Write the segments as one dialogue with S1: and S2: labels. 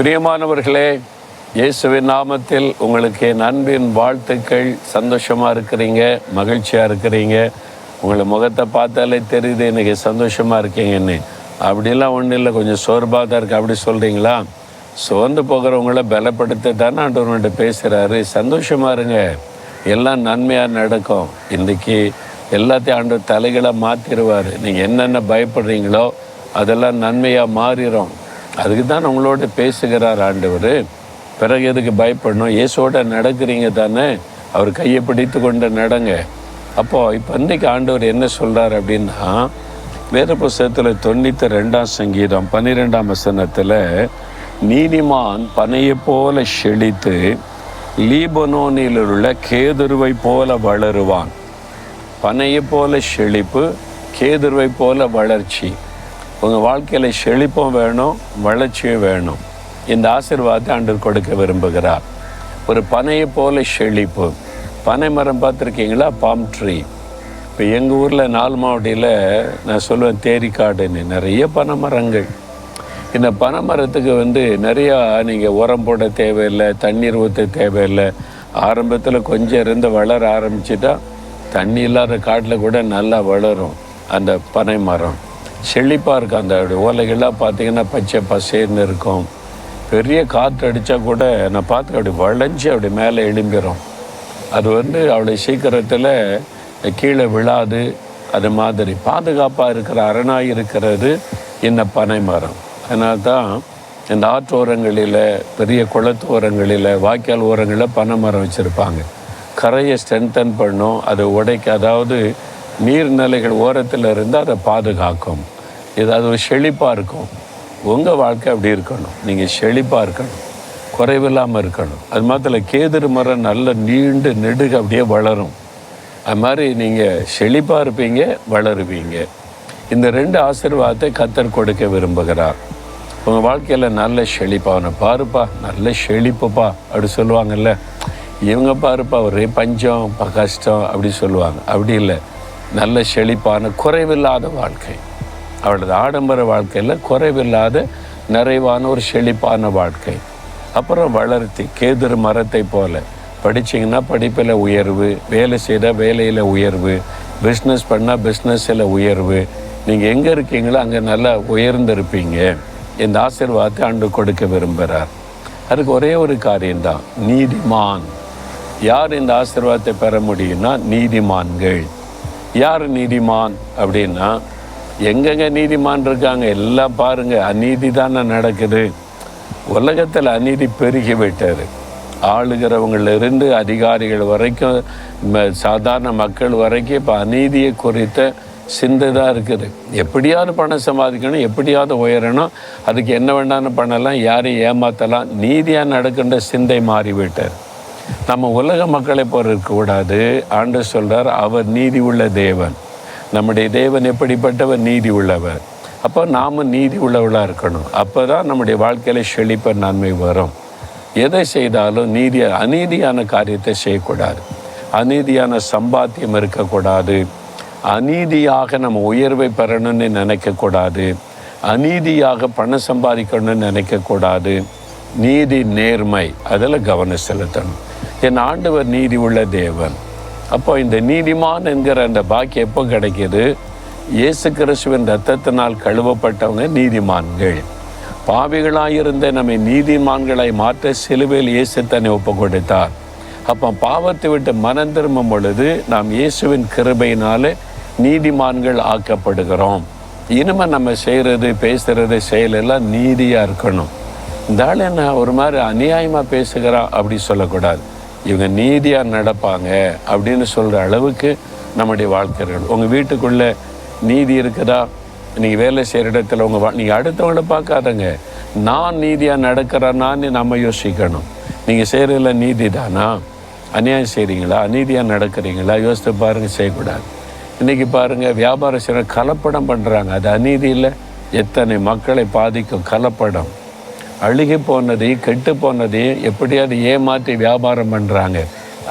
S1: பிரியமானவர்களே இயேசுவின் நாமத்தில் உங்களுக்கு என் அன்பின் வாழ்த்துக்கள். சந்தோஷமாக இருக்கிறீங்க மகிழ்ச்சியாக இருக்கிறீங்க. உங்களை முகத்தை பார்த்தாலே தெரியுது எனக்கு சந்தோஷமாக இருக்கீங்கன்னு. அப்படிலாம் ஒன்றும் இல்லை கொஞ்சம் சோர்வாக தான் இருக்குது அப்படி சொல்கிறீங்களா சோர்ந்து போகிறவங்கள பலப்படுத்த தானே ஆண்டவர்கிட்ட பேசுகிறாரு சந்தோஷமாக இருங்க. எல்லாம் நன்மையாக நடக்கும். இன்றைக்கி எல்லாத்தையும் ஆண்டவர் தலைகளாக மாற்றிடுவார் நீங்கள் என்னென்ன பயப்படுறீங்களோ அதெல்லாம் நன்மையாக மாறிடும் அதுக்கு தான் உங்களோட பேசுகிறார் ஆண்டவர். பிறகு எதுக்கு பயப்படணும்? இயேசோட நடக்கிறீங்க தானே? அவர் கையை பிடித்து கொண்டு நடங்க. அப்போது இப்போ இன்றைக்கி ஆண்டவர் என்ன சொல்கிறார் அப்படின்னா வேத புஸ்தகத்தில் தொண்ணூற்றி ரெண்டாம் சங்கீதம் பன்னிரெண்டாம் வசனத்தில் நீதிமான் பனையைப் போல செழித்து லீபனோனில் உள்ள கேதுருவை போல வளருவான். பனையை போல செழிப்பு கேதுருவை போல வளர்ச்சி. உங்கள் வாழ்க்கையில் செழிப்பும் வேணும் வளர்ச்சியும் வேணும். இந்த ஆசிர்வாதத்தை ஆண்டர் கொடுக்க விரும்புகிறார். ஒரு பனையை போல செழிப்பு. பனை மரம் பார்த்துருக்கீங்களா? பாம் ட்ரீ இப்போ எங்கள் ஊரில் நாலு மாவட்டியில் நான் சொல்லுவேன் தேரிக்காடுன்னு நிறைய பனை மரங்கள். இந்த பனை மரத்துக்கு வந்து நிறையா நீங்கள் உரம் போட தேவையில்லை தண்ணீர் ஊற்ற தேவையில்லை. ஆரம்பத்தில் கொஞ்சம் இருந்து வளர ஆரம்பிச்சுட்டா தண்ணி இல்லாத காட்டில் கூட நல்லா வளரும் அந்த பனை மரம். செழிப்பாக இருக்கும் அந்த ஓலைகள்லாம் பார்த்தீங்கன்னா பச்சை பசேர்னு இருக்கும். பெரிய காற்று அடித்தா கூட நான் பார்த்து அப்படி வளைஞ்சி அப்படி மேலே எழும்பிடும் அது வந்து அவ்வளோ சீக்கிரத்தில் கீழே விழாது. அது மாதிரி பாதுகாப்பாக இருக்கிற அரணாக இருக்கிறது இந்த பனை மரம் அதனால தான் இந்த ஆற்றோரங்களில் பெரிய குளத்து ஓரங்களில் வாய்க்கால் ஓரங்களில் பனை மரம் வச்சுருப்பாங்க. கரையை ஸ்ட்ரென்தன் பண்ணும். அதை உடைக்க அதாவது நீர்நிலைகள் ஓரத்தில் இருந்து அதை பாதுகாக்கும். ஏதாவது ஒரு செழிப்பாக இருக்கும். உங்கள் வாழ்க்கை அப்படி இருக்கணும். நீங்கள் செழிப்பாக இருக்கணும். குறைவில்லாமல் இருக்கணும். அது மாத்திரம் கேதுரு மரம் நல்ல நீண்டு நெடுக அப்படியே வளரும். அது மாதிரி நீங்கள் செழிப்பாக இருப்பீங்க வளருவீங்க. இந்த ரெண்டு ஆசீர்வாதத்தை கத்தர் கொடுக்க விரும்புகிறார். உங்கள் வாழ்க்கையில் நல்ல செழிப்பான பாருப்பா நல்ல செழிப்புப்பா அப்படி சொல்லுவாங்கல்ல. இவங்க பாருப்பா ஒரே பஞ்சம் ப கஷ்டம் அப்படி சொல்லுவாங்க. அப்படி இல்லை. நல்ல செழிப்பான குறைவில்லாத வாழ்க்கை. அவளது ஆடம்பர வாழ்க்கையில் குறைவில்லாத நிறைவான ஒரு செழிப்பான வாழ்க்கை. அப்புறம் வளர்த்தி கேதுரு மரத்தை போல. படிச்சிங்கன்னா படிப்பில் உயர்வு வேலை செய்தால் வேலையில் உயர்வு பிஸ்னஸ் பண்ணால் பிஸ்னஸில் உயர்வு. நீங்கள் எங்கே இருக்கீங்களோ அங்கே நல்லா உயர்ந்திருப்பீங்க. இந்த ஆசீர்வாதத்தை ஆண்டு கொடுக்க விரும்புகிறார் அதுக்கு ஒரே ஒரு காரியம்தான் நீதிமான். யார் இந்த ஆசீர்வாதத்தை பெற முடியும்னா நீதிமான்கள். யார் நீதிமான் அப்படின்னா எங்கெங்க நீதிமான் இருக்காங்க எல்லாம் பாருங்க அநீதி தானே நடக்குது. உலகத்தில் அநீதி பெருகி விட்டார் ஆளுகிறவங்களிலிருந்து அதிகாரிகள் வரைக்கும் சாதாரண மக்கள் வரைக்கும் இப்போ அநீதியை குறித்த சிந்தை தான் இருக்குது. எப்படியாவது பணம் சம்பாதிக்கணும் எப்படியாவது உயரணும் அதுக்கு என்ன வேண்டாம்னு பண்ணலாம் யாரையும் ஏமாற்றலாம் நீதியாக நடக்கின்ற சிந்தை மாறிவிட்டார் நம்ம உலக மக்களை போல இருக்கக்கூடாது. ஆண்டு சொல்கிறார் அவர் நீதி உள்ள தேவன். நம்முடைய தேவன் எப்படிப்பட்டவர்? நீதி உள்ளவர் அப்போ நாம நீதி உள்ளவளாக இருக்கணும். அப்போ தான் நம்முடைய வாழ்க்கையில் செழிப்ப நன்மை வரும். எதை செய்தாலும் நீதி அநீதியான காரியத்தை செய்யக்கூடாது. அநீதியான சம்பாத்தியம் இருக்கக்கூடாது. அநீதியாக நம்ம உயர்வை பெறணும்னு நினைக்கக்கூடாது. அநீதியாக பணம் சம்பாதிக்கணும்னு நினைக்கக்கூடாது. நீதி நேர்மை. அதில் கவனம் செலுத்தணும். என் ஆண்டவர் நீதி உள்ள தேவன். அப்போ இந்த நீதிமான் என்கிற அந்த பாக்கியம் எப்போ கிடைக்கிது? இயேசு கிறிஸ்துவின் ரத்தத்தினால் கழுவப்பட்டவங்க நீதிமான்கள். பாவிகளாயிருந்த நம்மை நீதிமான்களை மாற்ற சிலுவையில் இயேசு தன்னை ஒப்பு கொடுத்தார் அப்போ பாவத்தை விட்டு மனம் திரும்பும் பொழுது நாம் இயேசுவின் கிருபையினாலே நீதிமான்கள் ஆக்கப்படுகிறோம். இனிமே நம்ம செய்கிறது பேசுகிறது செயலெல்லாம் நீதியாக இருக்கணும். இந்த ஆள் என்ன ஒரு மாதிரி அநியாயமாக பேசுகிறா அப்படி சொல்லக்கூடாது. இவங்க நீதியாக நடப்பாங்க அப்படின்னு சொல்கிற அளவுக்கு நம்முடைய வாழ்க்கைகள் உங்கள் வீட்டுக்குள்ளே நீதி இருக்குதா? நீங்கள் வேலை செய்கிற இடத்துல உங்கள் வா நீங்கள் அடுத்தவங்கள பார்க்காதங்க. நான் நீதியாக நடக்கிறேன்னான்னு நம்ம யோசிக்கணும். நீங்கள் செய்கிறதில்ல நீதி தானா? அநியாயம் செய்கிறீங்களா அநீதியாக நடக்கிறீங்களா? யோசித்து பாருங்கள் செய்யக்கூடாது. இன்றைக்கி பாருங்கள் வியாபாரம் செய்கிற கலப்படம் பண்ணுறாங்க அது அநீதி இல்லை. எத்தனை மக்களை பாதிக்கும் கலப்படம். அழுகி போனதையும் கெட்டு போனதையும் எப்படியாவது ஏமாற்றி வியாபாரம் பண்ணுறாங்க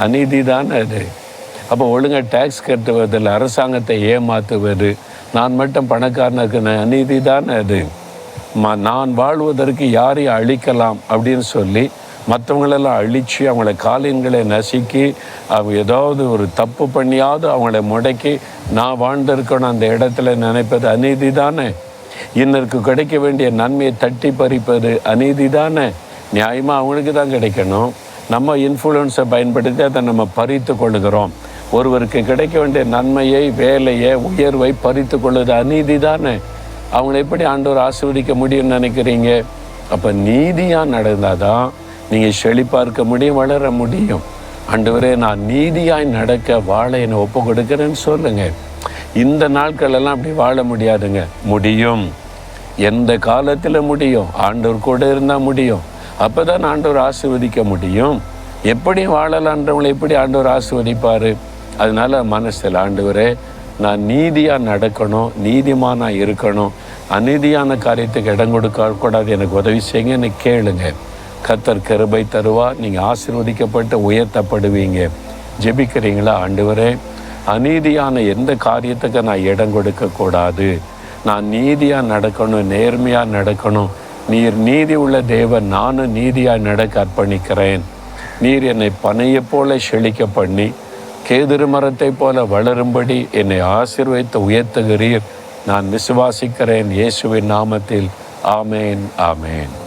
S1: அநீதி தானே அது. அப்போ ஒழுங்காக டேக்ஸ் கட்டுவதில் அரசாங்கத்தை ஏமாற்றுவது நான் மட்டும் பணக்காரனுக்கு அநீதி தானே அது. ம நான் வாழ்வதற்கு யாரையும் அழிக்கலாம் அப்படின்னு சொல்லி மற்றவங்களெல்லாம் அழித்து அவங்கள காலின்களை நசுக்கி அவங்க ஏதாவது ஒரு தப்பு பண்ணியாவது அவங்கள முடக்கி நான் வாழ்ந்திருக்கணும் அந்த இடத்துல நினைப்பது அநீதி தானே. இன்னருக்கு கிடைக்க வேண்டிய நன்மையை தட்டி பறிப்பது அநீதி தானே? நியாயமாக அவங்களுக்கு தான் கிடைக்கணும். நம்ம இன்ஃப்ளூயன்ஸை பயன்படுத்தி அதை நம்ம பறித்து கொள்கிறோம் ஒருவருக்கு கிடைக்க வேண்டிய நன்மையை வேலையை உயர்வை பறித்து கொள்வது அநீதி தானே? அவங்கள எப்படி ஆண்டவர் ஆசீர்வதிக்க முடியும்னு நினைக்கிறீங்க? அப்போ நீதியாக நடந்தால் தான் நீங்கள் செழிப்பாக இருக்க முடியும் வளர முடியும். ஆண்டவரே நான் நீதியாய் நடக்க வாழை என்னை ஒப்பு கொடுக்குறேன்னு சொல்லுங்கள் இந்த நாட்கள் எல்லாம் அப்படி வாழ முடியாதுங்க. முடியும். எந்த காலத்தில் முடியும்? ஆண்டவர் கூட இருந்தால் முடியும். அப்போ தான் ஆண்டவர் ஆசீர்வதிக்க முடியும். எப்படி வாழலான்றவங்களை எப்படி ஆண்டவர் ஆசிர்வதிப்பார்? அதனால் மனசில் ஆண்டவரே நான் நீதியாக நடக்கணும் நீதிமானாக இருக்கணும். அநீதியான காரியத்துக்கு இடம் கொடுக்க கூடாது. எனக்கு உதவி செய்யுங்கன்னு கேளுங்க. கத்தர் கருபை தருவா நீங்கள் ஆசிர்வதிக்கப்பட்டு உயர்த்தப்படுவீங்க. ஜெபிக்கிறீங்களா? ஆண்டவரே அநீதியான எந்த காரியத்துக்கு நான் இடம் கொடுக்கக்கூடாது நான் நீதியாக நடக்கணும் நேர்மையாக நடக்கணும். நீர் நீதி உள்ள தேவன் நானும் நீதியாக நடக்க அர்ப்பணிக்கிறேன். நீர் என்னை பனையைப் போல செழிக்க பண்ணி கேதுரு மரத்தைப் போல வளரும்படி என்னை ஆசீர்வதித்து உயர்த்துகிறீர். நான் விசுவாசிக்கிறேன் இயேசுவின் நாமத்தில். ஆமேன் ஆமேன்.